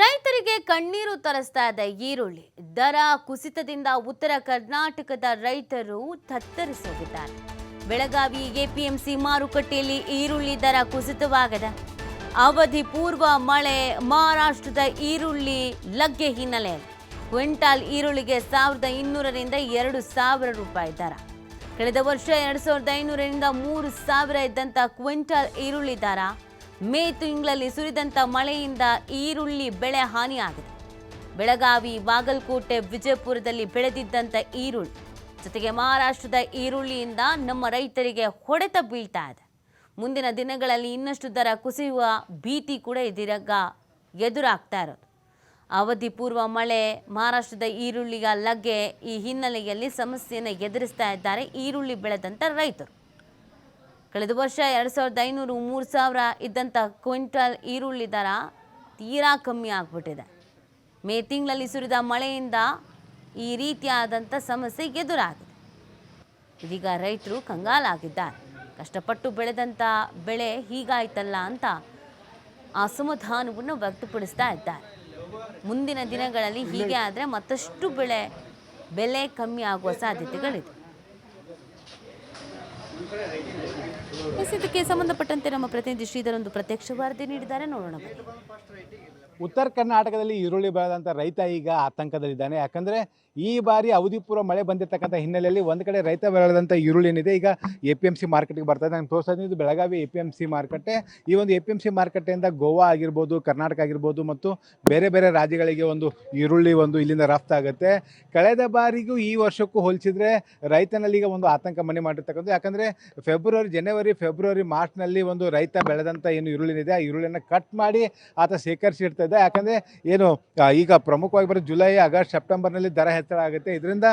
ರೈತರಿಗೆ ಕಣ್ಣೀರು ತರಿಸ್ತಾ ಇದೆ ಈರುಳ್ಳಿ. ದರ ಕುಸಿತದಿಂದ ಉತ್ತರ ಕರ್ನಾಟಕದ ರೈತರು ತತ್ತರಿಸೋಗಿದ್ದಾರೆ. ಬೆಳಗಾವಿ ಎಪಿಎಂಸಿ ಮಾರುಕಟ್ಟೆಯಲ್ಲಿ ಈರುಳ್ಳಿ ದರ ಕುಸಿತವಾಗಿದೆ. ಅವಧಿ ಪೂರ್ವ ಮಳೆ, ಮಹಾರಾಷ್ಟ್ರದ ಈರುಳ್ಳಿ ಲಗ್ಗೆ ಹಿನ್ನೆಲೆಯಲ್ಲಿ. ಕ್ವಿಂಟಾಲ್ ಈರುಳ್ಳಿಗೆ ಸಾವಿರದ ಇನ್ನೂರರಿಂದ ಎರಡು ಸಾವಿರ ರೂಪಾಯಿ ದರ. ಕಳೆದ ವರ್ಷ ಎರಡು ಸಾವಿರದ ಐನೂರರಿಂದ ಮೂರು ಸಾವಿರ ಇದ್ದಂಥ ಕ್ವಿಂಟಾಲ್ ಈರುಳ್ಳಿ ದರ ಮೇ ತಿಂಗಳಲ್ಲಿ ಸುರಿದಂಥ ಮಳೆಯಿಂದ ಈರುಳ್ಳಿ ಬೆಳೆ ಹಾನಿಯಾಗಿದೆ. ಬೆಳಗಾವಿ, ಬಾಗಲಕೋಟೆ, ವಿಜಯಪುರದಲ್ಲಿ ಬೆಳೆದಿದ್ದಂಥ ಈರುಳ್ಳಿ. ಜೊತೆಗೆ ಮಹಾರಾಷ್ಟ್ರದ ಈರುಳ್ಳಿಯಿಂದ ನಮ್ಮ ರೈತರಿಗೆ ಹೊಡೆತ ಬೀಳ್ತಾ ಇದೆ. ಮುಂದಿನ ದಿನಗಳಲ್ಲಿ ಇನ್ನಷ್ಟು ದರ ಕುಸಿಯುವ ಭೀತಿ ಕೂಡ ಇದೀರಾಗ ಎದುರಾಗ್ತಾ ಇರೋದು. ಅವಧಿ ಪೂರ್ವ ಮಳೆ ಮಹಾರಾಷ್ಟ್ರದ ಈರುಳ್ಳಿಗ ಲಗ್ಗೆ ಈ ಹಿನ್ನೆಲೆಯಲ್ಲಿ ಸಮಸ್ಯೆಯನ್ನು ಎದುರಿಸ್ತಾ ಇದ್ದಾರೆ ಈರುಳ್ಳಿ ಬೆಳೆದಂಥ ರೈತರು. ಕಳೆದ ವರ್ಷ ಎರಡು ಸಾವಿರದ ಐನೂರು ಮೂರು ಸಾವಿರ ಇದ್ದಂಥ ಕ್ವಿಂಟಲ್ ಈರುಳ್ಳಿ ದರ ತೀರಾ ಕಮ್ಮಿ ಆಗಿಬಿಟ್ಟಿದೆ. ಮೇ ತಿಂಗಳಲ್ಲಿ ಸುರಿದ ಮಳೆಯಿಂದ ಈ ರೀತಿಯಾದಂಥ ಸಮಸ್ಯೆ ಎದುರಾಗಿದೆ. ಇದೀಗ ರೈತರು ಕಂಗಾಲಾಗಿದ್ದಾರೆ. ಕಷ್ಟಪಟ್ಟು ಬೆಳೆದಂಥ ಬೆಳೆ ಹೀಗಾಯ್ತಲ್ಲ ಅಂತ ಅಸಮಾಧಾನವನ್ನು ವ್ಯಕ್ತಪಡಿಸ್ತಾ ಇದ್ದಾರೆ. ಮುಂದಿನ ದಿನಗಳಲ್ಲಿ ಹೀಗೆ ಆದರೆ ಮತ್ತಷ್ಟು ಬೆಳೆ, ಬೆಲೆ ಕಮ್ಮಿ ಆಗುವ ಸಾಧ್ಯತೆಗಳಿದೆ. ಇದಕ್ಕೆ ಸಂಬಂಧಪಟ್ಟಂತೆ ನಮ್ಮ ಪ್ರತಿನಿಧಿ ಶ್ರೀಧರ್ ಒಂದು ಪ್ರತ್ಯಕ್ಷ ವರದಿ ನೀಡಿದ್ದಾರೆ. ನೋಡೋಣ. ಉತ್ತರ ಕರ್ನಾಟಕದಲ್ಲಿ ಈರುಳ್ಳಿ ಬೆಳೆದಂಥ ರೈತ ಈಗ ಆತಂಕದಲ್ಲಿದ್ದಾನೆ. ಯಾಕಂದರೆ ಈ ಬಾರಿ ಅವಧಿಪೂರ್ವ ಮಳೆ ಬಂದಿರತಕ್ಕಂಥ ಹಿನ್ನೆಲೆಯಲ್ಲಿ ಒಂದು ಕಡೆ ರೈತ ಬೆಳೆದಂಥ ಈರುಳ್ಳಿ ಏನಿದೆ ಈಗ ಎ ಪಿ ಎಂ ಸಿ ಮಾರ್ಕೆಟ್ಗೆ ಬರ್ತಾ ತೋರಿಸ್ತಾ ಇದ್ದೀನಿ ಇದು Belagavi A P M C ಮಾರುಕಟ್ಟೆ ಈ ಒಂದು ಎ ಪಿ ಎಂ ಸಿ ಮಾರುಕಟ್ಟೆಯಿಂದ ಗೋವಾ ಆಗಿರ್ಬೋದು, ಕರ್ನಾಟಕ ಆಗಿರ್ಬೋದು ಮತ್ತು ಬೇರೆ ಬೇರೆ ರಾಜ್ಯಗಳಿಗೆ ಒಂದು ಈರುಳ್ಳಿ ಒಂದು ಇಲ್ಲಿಂದ ರಫ್ತಾಗುತ್ತೆ ಕಳೆದ ಬಾರಿಗೂ ಈ ವರ್ಷಕ್ಕೂ ಹೋಲಿಸಿದ್ರೆ ರೈತನಲ್ಲಿ ಈಗ ಒಂದು ಆತಂಕ ಮನೆ ಮಾಡಿರ್ತಕ್ಕಂಥ ಯಾಕಂದರೆ ಫೆಬ್ರವರಿ, ಜನವರಿ ಫೆಬ್ರವರಿ ಮಾರ್ಚ್ನಲ್ಲಿ ಒಂದು ರೈತ ಬೆಳೆದಂಥ ಏನು ಈರುಳ್ಳಿನಿದೆ, ಆ ಈರುಳ್ಳಿಯನ್ನು ಕಟ್ ಮಾಡಿ ಆತ ಶೇಖರಿಸಿ ಇಡ್ತಾ ಯಾಕಂದರೆ ಏನು ಈಗ ಪ್ರಮುಖವಾಗಿ ಬರೋ ಜುಲೈ ಆಗಸ್ಟ್ ಸೆಪ್ಟೆಂಬರ್ನಲ್ಲಿ ದರ ಹೆಚ್ಚಳ ಆಗುತ್ತೆ. ಇದರಿಂದ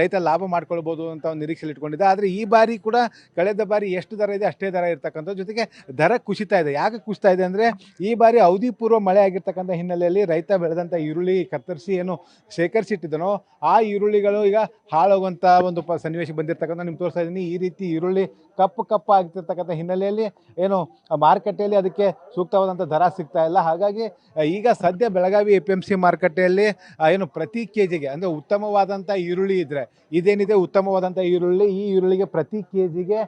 ರೈತ ಲಾಭ ಮಾಡ್ಕೊಳ್ಬೋದು ಅಂತ ಒಂದು ನಿರೀಕ್ಷೆಯಲ್ಲಿ ಇಟ್ಕೊಂಡಿದ್ದ. ಆದರೆ ಈ ಬಾರಿ ಕೂಡ ಕಳೆದ ಬಾರಿ ಎಷ್ಟು ದರ ಇದೆ, ಅಷ್ಟೇ ದರ ಇರ್ತಕ್ಕಂಥ ಜೊತೆಗೆ ದರ ಕುಸಿತಾ ಇದೆ. ಯಾಕೆ ಕುಸಿತಾ ಇದೆ ಅಂದರೆ, ಈ ಬಾರಿ ಅವಧಿ ಪೂರ್ವ ಮಳೆ ಆಗಿರ್ತಕ್ಕಂಥ ಹಿನ್ನೆಲೆಯಲ್ಲಿ ರೈತ ಬೆಳೆದಂಥ ಈರುಳ್ಳಿ ಕತ್ತರಿಸಿ ಏನು ಶೇಖರಿಸಿಟ್ಟಿದ್ದನೋ, ಆ ಈರುಳ್ಳಿಗಳು ಈಗ ಹಾಳಾಗುವಂಥ ಒಂದು ಸನ್ನಿವೇಶ ಬಂದಿರತಕ್ಕಂಥ ನಿಮ್ಗೆ ತೋರಿಸ್ತಾ ಇದ್ದೀನಿ. ಈ ರೀತಿ ಈರುಳ್ಳಿ ಕಪ್ಪು ಕಪ್ಪು ಆಗ್ತಿರ್ತಕ್ಕಂಥ ಹಿನ್ನೆಲೆಯಲ್ಲಿ ಏನು ಮಾರುಕಟ್ಟೆಯಲ್ಲಿ ಅದಕ್ಕೆ ಸೂಕ್ತವಾದಂಥ ದರ ಸಿಗ್ತಾ ಇಲ್ಲ. ಹಾಗಾಗಿ ಈಗ ಸದ್ಯ Belagavi A P M C ಮಾರುಕಟ್ಟೆಯಲ್ಲಿ ಏನು ಪ್ರತಿ ಕೆ ಜಿಗೆ ಅಂದರೆ ಉತ್ತಮವಾದಂಥ ಈರುಳ್ಳಿ ಇದ್ದರೆ ಇದೇನಿದೆ ಉತ್ತಮವಾದಂಥ ಈರುಳ್ಳಿ? ಈ ಈರುಳ್ಳಿಗೆ ಪ್ರತಿ ಕೆ ಜಿಗೆ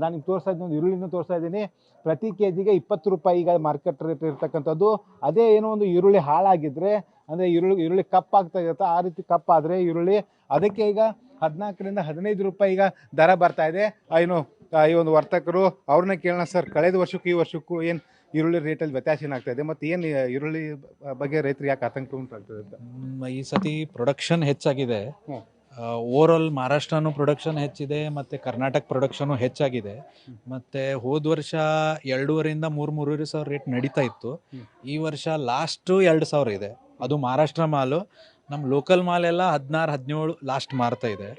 ನಾನು ನಿಮ್ಗೆ ತೋರಿಸ್ತಾ ಇದ್ದೀನಿ, ಒಂದು ಈರುಳ್ಳಿನ ತೋರಿಸ್ತಾ ಇದ್ದೀನಿ. ಪ್ರತಿ ಕೆ ಜಿಗೆ ಇಪ್ಪತ್ತು ರೂಪಾಯಿ ಈಗ ಮಾರ್ಕೆಟ್ ರೇಟ್ ಇರ್ತಕ್ಕಂಥದ್ದು. ಅದೇ ಏನೋ ಒಂದು ಈರುಳ್ಳಿ ಹಾಳಾಗಿದ್ದರೆ ಅಂದರೆ ಈರುಳ್ಳಿ ಈರುಳ್ಳಿ ಕಪ್ಪಾಗ್ತಾ ಇರುತ್ತೆ. ಆ ರೀತಿ ಕಪ್ಪಾದರೆ ಈರುಳ್ಳಿ, ಅದಕ್ಕೆ ಈಗ ಹದಿನಾಲ್ಕರಿಂದ ಹದಿನೈದು ರೂಪಾಯಿ ಈಗ ದರ ಬರ್ತಾ ಇದೆ. ಏನು ಈ ಒಂದು ವರ್ತಕರು ಅವ್ರನ್ನ ಕೇಳೋಣ ಸರ್. ಕಳೆದ ವರ್ಷಕ್ಕೂ ಈ ವರ್ಷಕ್ಕೂ ಏನು ಈರುಳ್ಳಿ ರೇಟಲ್ಲಿ ವ್ಯತ್ಯಾಸ ಏನಾಗ್ತಾ ಇದೆ ಮತ್ತು ಏನು ಈರುಳ್ಳಿ ಬಗ್ಗೆ ರೈತರು ಯಾಕೆ ಆತಂಕ ಉಂಟಾಗ್ತದೆ ಅಂತ? ಮ್, ಈ ಸತಿ ಪ್ರೊಡಕ್ಷನ್ ಹೆಚ್ಚಾಗಿದೆ. ಹ್ಮ್. ಓವರ್ ಆಲ್ ಮಹಾರಾಷ್ಟ್ರನೂ ಪ್ರೊಡಕ್ಷನ್ ಹೆಚ್ಚಿದೆ ಮತ್ತು ಕರ್ನಾಟಕ ಪ್ರೊಡಕ್ಷನು ಹೆಚ್ಚಾಗಿದೆ. ಮತ್ತು ಹೋದ ವರ್ಷ ಎರಡೂವರೆಯಿಂದ ಮೂರು ಮೂರುವರೆ ಸಾವಿರ ರೇಟ್ ನಡೀತಾ ಇತ್ತು. ಹ್ಮ್. ಈ ವರ್ಷ ಲಾಸ್ಟು ಎರಡು ಸಾವಿರ ಇದೆ. ಅದು ಮಹಾರಾಷ್ಟ್ರ ಮಾಲು. ನಮ್ಮ ಲೋಕಲ್ ಮಾಲೆಲ್ಲ ಹದಿನಾರು ಹದಿನೇಳು ಲಾಸ್ಟ್ ಮಾರ್ತಾ ಇದೆ.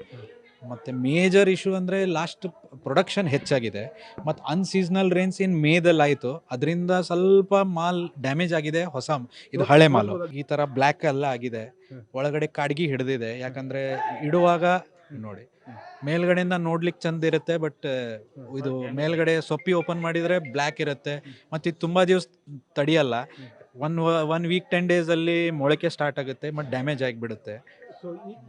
ಮತ್ತು ಮೇಜರ್ ಇಶ್ಯೂ ಅಂದರೆ ಲಾಸ್ಟ್ ಪ್ರೊಡಕ್ಷನ್ ಹೆಚ್ಚಾಗಿದೆ. ಮತ್ತು ಅನ್ಸೀಸ್ನಲ್ ರೇನ್ಸ್ ಇನ್ ಮೇದಲ್ಲಿ ಆಯಿತು. ಅದರಿಂದ ಸ್ವಲ್ಪ ಮಾಲ್ ಡ್ಯಾಮೇಜ್ ಆಗಿದೆ ಹೊಸ ಇದು ಹಳೆ ಮಾಲು. ಈ ಥರ ಬ್ಲ್ಯಾಕ್ ಎಲ್ಲ ಆಗಿದೆ. ಒಳಗಡೆ ಕಾಡ್ಗಿ ಹಿಡಿದಿದೆ. ಯಾಕಂದರೆ ಇಡುವಾಗ ನೋಡಿ ಮೇಲ್ಗಡೆಯಿಂದ ನೋಡ್ಲಿಕ್ಕೆ ಚಂದ ಇರುತ್ತೆ ಬಟ್ ಇದು ಮೇಲ್ಗಡೆ ಸೊಪ್ಪಿ ಓಪನ್ ಮಾಡಿದರೆ ಬ್ಲ್ಯಾಕ್ ಇರುತ್ತೆ. ಮತ್ತು ಇದು ತುಂಬ ದಿವಸ ತಡಿಯಲ್ಲ. ಒನ್ ಒನ್ ವೀಕ್ ಟೆನ್ ಡೇಸಲ್ಲಿ ಮೊಳಕೆ ಸ್ಟಾರ್ಟ್ ಆಗುತ್ತೆ ಮತ್ತು ಡ್ಯಾಮೇಜ್ ಆಗಿಬಿಡುತ್ತೆ. ಸೊ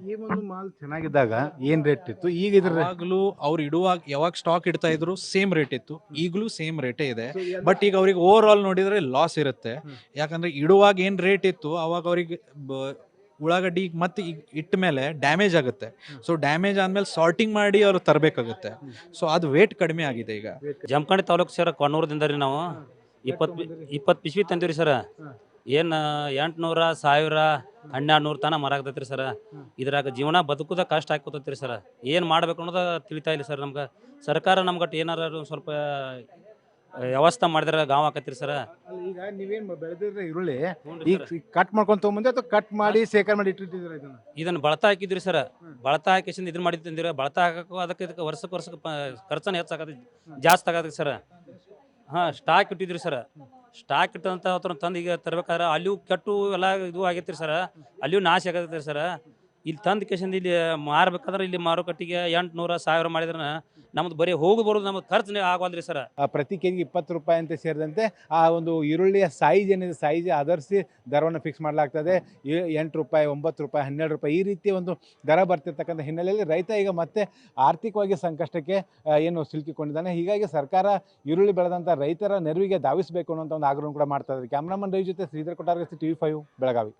ಈ ಒಂದು ಮಾಲ್ ಚೆನ್ನಾಗಿದ್ದಾಗ ಏನು ರೇಟ್ ಇತ್ತು? ಈಗ ಇದ್ರ ಯಾವಾಗಲೂ ಅವ್ರು ಇಡುವಾಗ ಯಾವಾಗ ಸ್ಟಾಕ್ ಇಡ್ತಾ ಇದ್ರು ಸೇಮ್ ರೇಟ್ ಇತ್ತು. ಈಗಲೂ ಸೇಮ್ ರೇಟೇ ಇದೆ. ಬಟ್ ಈಗ ಅವ್ರಿಗೆ ಓವರ್ ಆಲ್ ನೋಡಿದ್ರೆ ಲಾಸ್ ಇರುತ್ತೆ. ಯಾಕಂದ್ರೆ ಇಡುವಾಗ ಏನು ರೇಟ್ ಇತ್ತು ಅವಾಗ ಅವ್ರಿಗೆ ಬ- ಉಳ್ಳಾಗಡ್ಡಿ ಮತ್ತೆ ಈಗ ಇಟ್ಟ ಮೇಲೆ ಡ್ಯಾಮೇಜ್ ಆಗುತ್ತೆ. ಸೊ ಡ್ಯಾಮೇಜ್ ಆದ್ಮೇಲೆ ಸಾರ್ಟಿಂಗ್ ಮಾಡಿ ಅವ್ರು ತರಬೇಕಾಗುತ್ತೆ. ಸೊ ಅದು ವೇಟ್ ಕಡಿಮೆ ಆಗಿದೆ ಈಗ. ಜಮಖಂಡಿ ತಾಲೂಕು ಸರ್ ಕೊಣ್ಣೂರದಿಂದ ರೀ ನಾವು. ಇಪ್ಪತ್ತು ಇಪ್ಪತ್ತು ಪಿಶ್ವಿ ತಂದಿರಿ ಸರ್. ಹ್ಮ್. ಏನು ಎಂಟ್ನೂರ ಸಾವಿರ ಹನ್ನೆರಡು ನೂರು ತನ ಮರಾಗತೈತ್ರಿ ಸರ್. ಇದ್ರಾಗ ಜೀವನ ಬದುಕುದ ಕಷ್ಟ ಆಗ್ಕೋತೈತಿ ರೀ ಸರ್. ಏನು ಮಾಡ್ಬೇಕು ಅನ್ನೋದು ತಿಳಿತಾ ಇಲ್ಲ ಸರ್ ನಮ್ಗೆ. ಸರ್ಕಾರ ನಮ್ಗಟ್ಟು ಏನಾರು ಸ್ವಲ್ಪ ವ್ಯವಸ್ಥೆ ಮಾಡಿದ್ರೆ ಗಾಂವ್ ಆಕತ್ರಿ ಸರ್. ಈಗ ನೀವೇನ್ ಬೆಳೆದಿದ್ರೆ ಈರುಳ್ಳಿ ಈಗ ಕಟ್ ಮಾಡ್ಕೊಂಡ್ ತೊಗೊಂಬಂದೆ ಅಥವಾ ಕಟ್ ಮಾಡಿ ಶೇಖರ್ ಮಾಡಿ ಇಟ್ಟಿಟ್ಟಿದ್ರೆ ಇದನ್ನ? ಇದನ್ನ ಬಳತ ಹಾಕಿದ್ರಿ ಸರ್. ಬಳತ ಹಾಕಿಸಿಂದ ಇದನ್ನ ಮಾಡಿ ತಂದಿರ ಬಳತ ಹಾಕಕ್ಕೂ ಅದಕ್ಕೆ ಇದಕ್ಕೆ ವರ್ಷಕ್ಕೆ ವರ್ಷಕ್ಕೆ ಖರ್ಚನ ಹೆಚ್ಚಾಗತ್ತೆ ಜಾಸ್ತಿ ಆಗತ್ತೆ ಸರ್. ಹಾಂ ಸ್ಟಾಕ್ ಇಟ್ಟಿದ್ರಿ ಸರ್ ಸ್ಟಾಕ್ ಇಟ್ಟಂತ ಅವ್ರ ತಂದು ಈಗ ತರ್ಬೇಕಾದ್ರೆ ಅಲ್ಲಿಯೂ ಕೆಟ್ಟು ಎಲ್ಲ ಇದು ಆಗೈತ್ರಿ ಸರ್ ಅಲ್ಲಿಯೂ ನಾಶ ಆಗತ್ತೆ ಸರ್ ಇಲ್ಲಿ ತಂದ ಕೇಸಿಂದ ಇಲ್ಲಿ ಮಾರ್ಬೇಕಾದ್ರೆ ಇಲ್ಲಿ ಮಾರುಕಟ್ಟೆಗೆ ಎಂಟುನೂರ ಸಾವಿರ ಮಾಡಿದ್ರೆ ನಮ್ದು ಬರೀ ಹೋಗಿ ಬರೋದು ನಮ್ಗೆ ಖರ್ಚು ಆಗವಲ್ರಿ ಸರ್. ಪ್ರತಿ ಕೆಜಿಗೆ ಇಪ್ಪತ್ತು ರೂಪಾಯಿ ಅಂತ ಸೇರಿದಂತೆ ಆ ಒಂದು ಈರುಳ್ಳಿಯ ಸೈಜ್ ಏನಿದೆ ಸೈಜ್ ಆಧರಿಸಿ ದರವನ್ನು ಫಿಕ್ಸ್ ಮಾಡಲಾಗ್ತದೆ. ಎಂಟು ರೂಪಾಯಿ, ಒಂಬತ್ತು ರೂಪಾಯಿ, ಹನ್ನೆರಡು ರೂಪಾಯಿ ಈ ರೀತಿ ಒಂದು ದರ ಬರ್ತಿರ್ತಕ್ಕಂಥ ಹಿನ್ನೆಲೆಯಲ್ಲಿ ರೈತ ಈಗ ಮತ್ತೆ ಆರ್ಥಿಕವಾಗಿ ಸಂಕಷ್ಟಕ್ಕೆ ಏನು ಸಿಲುಕಿಕೊಂಡಿದ್ದಾನೆ. ಹೀಗಾಗಿ ಸರ್ಕಾರ ಈರುಳ್ಳಿ ಬೆಳೆದಂಥ ರೈತರ ನೆರವಿಗೆ ಧಾವಿಸಬೇಕು ಅನ್ನೋಂಥ ಒಂದು ಆಗ್ರಹ ಕೂಡ ಮಾಡ್ತಾ ಇದ್ದಾರೆ. ಕ್ಯಾಮ್ರಾಮನ್ ರವಿ ಜೊತೆ Sridhar Kottargasti T V five, Belagavi.